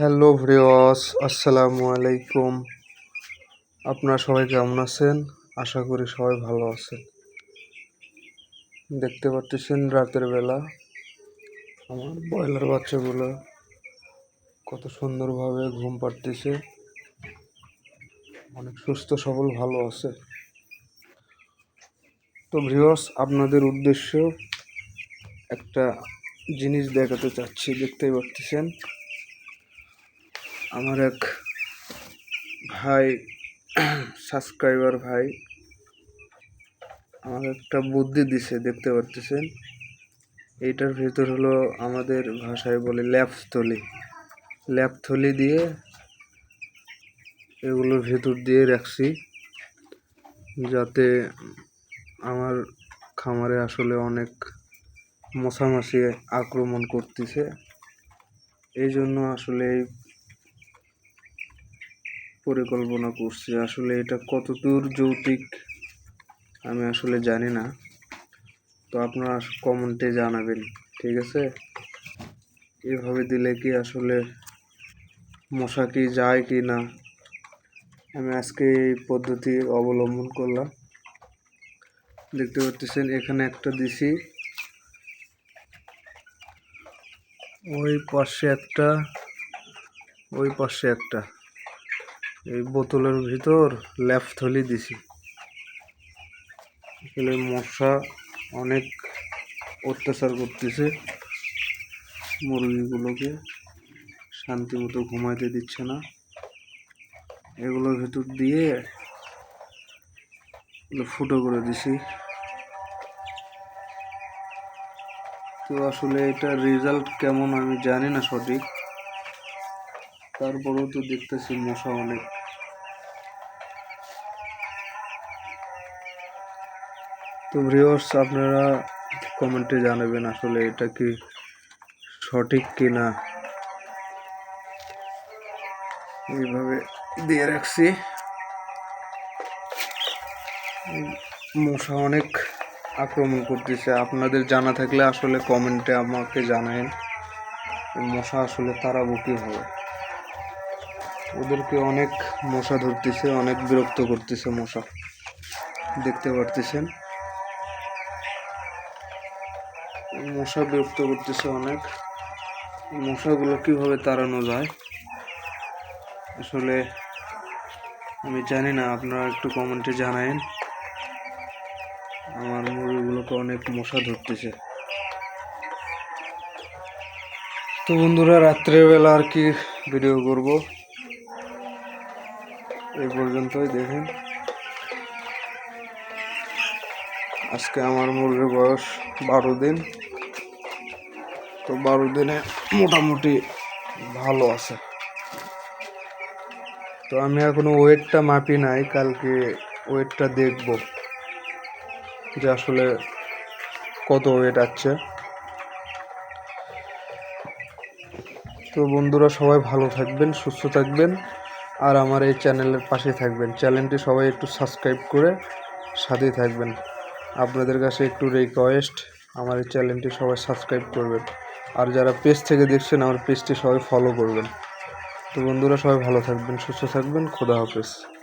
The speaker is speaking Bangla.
হ্যালো ভ্রিওস আসসালামু আলাইকুম। আপনারা সবাই কেমন আছেন? আশা করি সবাই ভালো আছেন। দেখতে পাচ্ছেন রাতের বেলা আমার ব্রয়লার বাচ্চাগুলো কত সুন্দরভাবে ঘুম পাড়তেছে। অনেক সুস্থ, সবল, ভালো আছে। তো ভ্রিওস আপনাদের উদ্দেশ্য একটা জিনিস দেখাতে চাচ্ছি। দেখতেই পাচ্ছেন আমার এক ভাই সাবস্ক্রাইবার ভাই, আমার একটা বুদ্ধি দিছে, দেখতে পাচ্ছেন এইটার ভেতর হলো আমাদের ভাষায় বলে ল্যাপথলি ল্যাপথলি দিয়ে এগুলোর ভেতর দিয়ে রাখছি, যাতে আমার খামারে আসলে অনেক মশামাছি আক্রমণ করতেছে। এই জন্য আসলে এই পরিকল্পনা করছি। আসলে এটা কতদূর যৌক্তিক আমি আসলে জানি না। তো আপনারা কমেন্টে জানাবেন, ঠিক আছে? এভাবে দিলে কি আসলে মশা কি যায় কি না? আমি আজকে এই পদ্ধতি অবলম্বন করলাম। দেখতে পাচ্ছেন, এখানে একটা দিছি। ওই পাশে একটা, ওই পাশে একটা। এই বোতলের ভিতর ল্যাপ থলি দিছি। আসলে মশা অনেক অত্যাচার করতেছে। মুরগিগুলোকে শান্তি মতো ঘুমাইতে দিচ্ছে না। এগুলোর ভেতর দিয়ে ফুটো করে দিছি। তো আসলে এটা রেজাল্ট কেমন আমি জানি না সঠিক। তারপরেও তো দেখতেছি মশা অনেক। তো ভিউয়ার্স আপনারা কমেন্টে জানাবেন আসলে এটা কি সঠিক কি না এইভাবে দিয়ে রাখছি। মশা অনেক আক্রমণ করতেছে। আপনাদের জানা থাকলে আসলে কমেন্টে আমাকে জানায়েন। মশা আসলে তাড়াবো কীভাবে? ওদেরকে অনেক মশা ধরতেছে, অনেক বিরক্ত করতেছে মশা। দেখতে পারতেছেন? মশা বিরক্ত করতেছে অনেক। মশাগুলো কীভাবে তাড়ানো যায়? আসলে আমি জানি না, আপনারা একটু কমেন্টে জানায়েন। আমার মুরগিগুলোকে অনেক মশা ধরতেছে। তো বন্ধুরা রাত্রেবেলা আর কি ভিডিও করব? এই পর্যন্তই দেখেন। আজকে আমার মুরগির বয়স বারো দিন। তো বারো দিনে মোটামুটি ভালো আছে। তো আমি এখনও ওয়েটটা মাপি নাই, কালকে ওয়েটটা দেখব যে আসলে কত ওয়েট আছে। তো বন্ধুরা সবাই ভালো থাকবেন, সুস্থ থাকবেন। আর আমার এই চ্যানেলের পাশে থাকবেন। চ্যানেলটি সবাই একটু সাবস্ক্রাইব করে সাথে থাকবেন। আপনাদের কাছে একটু রিকোয়েস্ট আমার এই চ্যানেলটি সবাই সাবস্ক্রাইব করবেন। আর যারা পেজ থেকে দেখছেন, আমার পেজটি সবাই ফলো করবেন। তো বন্ধুরা, সবাই ভালো থাকবেন, সুস্থ থাকবেন। খোদা হাফেজ।